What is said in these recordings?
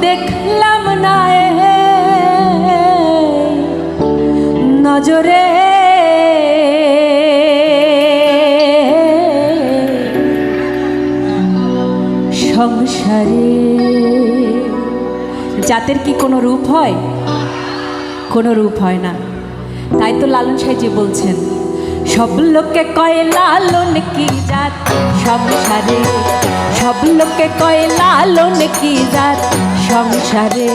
দেখলাম না নজরে। সংসারে জাতের কি কোনো রূপ হয়? কোনো রূপ হয় না। তাই তো লালন সাইজি বলছেন। সব লোকে কয়, লালন কি জাত? সংসারে সব লোকে কয়, লালন কি জাত? সংসারে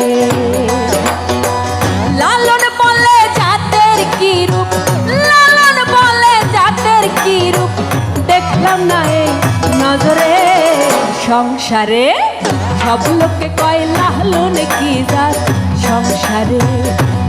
লালন বলে জাতের কি রূপ? লালন বলে জাতের কি রূপ? দেখলাম না এই নজরে সংসারে সব লোককে কয়, লালন কি জাত? সংসারে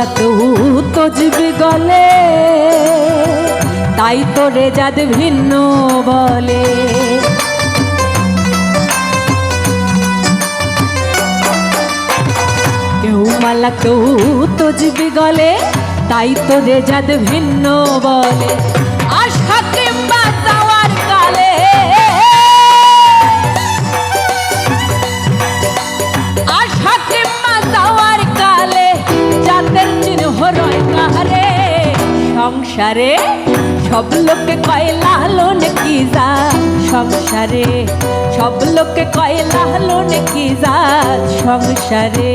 মালা কেউ তজবি গলে। তাই তো রেজাদ ভিন্ন বলে। কেউ মালা কেউ তজবি গলে, তাই তো রেজাদ ভিন্ন বলে। আশা কিংবা সংসারে? সব লোকে কয় হলো নাকি যা? সংসারে। সব লোকে কয় হলো নাকি যা? সংসারে।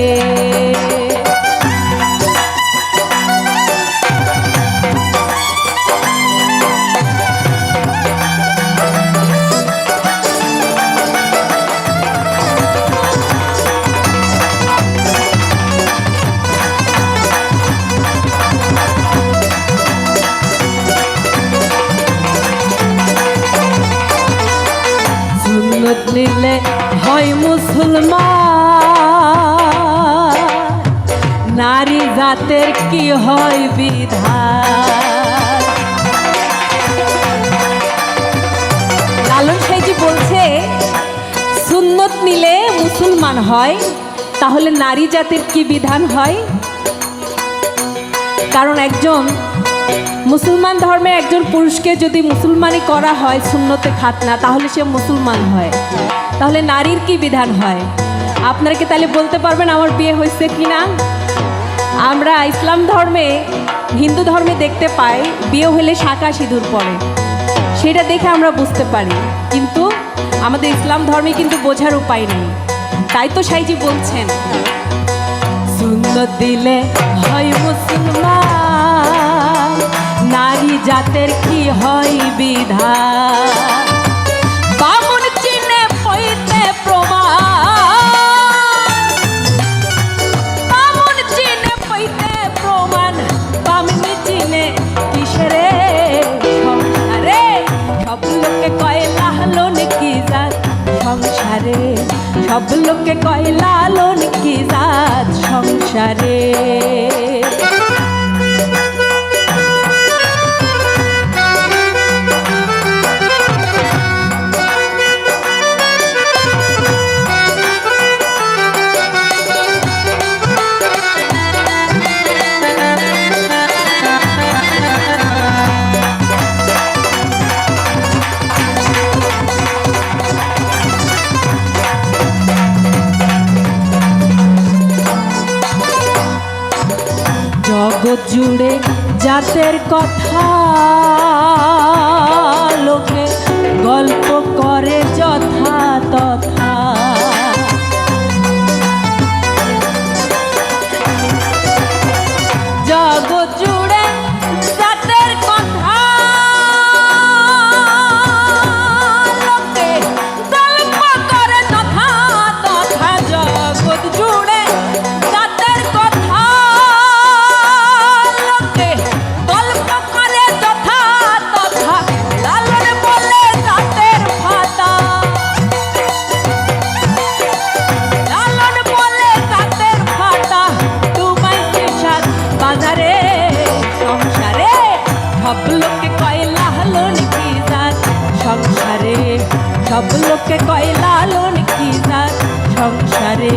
সুন্নত নিলে হয় মুসলমান। নারী জাতের কি হয় বিধান? লালন সাইজি বলছে, সুন্নত নিলে মুসলমান হয়, তাহলে নারী জাতের কি বিধান হয়? কারণ একজন মুসলমান ধর্মে একজন পুরুষকে যদি মুসলমানি করা হয় শূন্যতে খাতনা, তাহলে সে মুসলমান হয়। তাহলে নারীর কি বিধান হয়? আপনারা কি তাহলে বলতে পারবেন আমার বিয়ে হয়েছে কি না আমরা ইসলাম ধর্মে, হিন্দু ধর্মে দেখতে পাই, বিয়ে হলে শাঁকা সিঁদুর পড়ে। সেটা দেখে আমরা বুঝতে পারি। কিন্তু আমাদের ইসলাম ধর্মে কিন্তু বোঝার উপায় নেই। তাই তো সাইজি বলছেন সুন্দর দিলে হয় মুসলমান। নারী জাতের কি হয় বিধান বামুন চিনে পইতে প্রমাণ। বামুন চিনে পইতে প্রমাণ। বামনি চিনে কিসেরে সংসারে? সব লোকে কয়, লালন কি জাত সংসারে? সব লোকে কয়, লালন কি জাত সংসারে? জুড়ে জাতের কথা। লোকে গল্প করে যথা তথা সব লোকে কয় লালন কি তার সংসারে?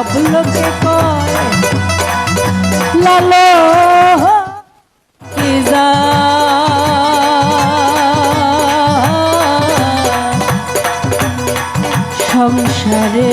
সব কয় লালো সংসারে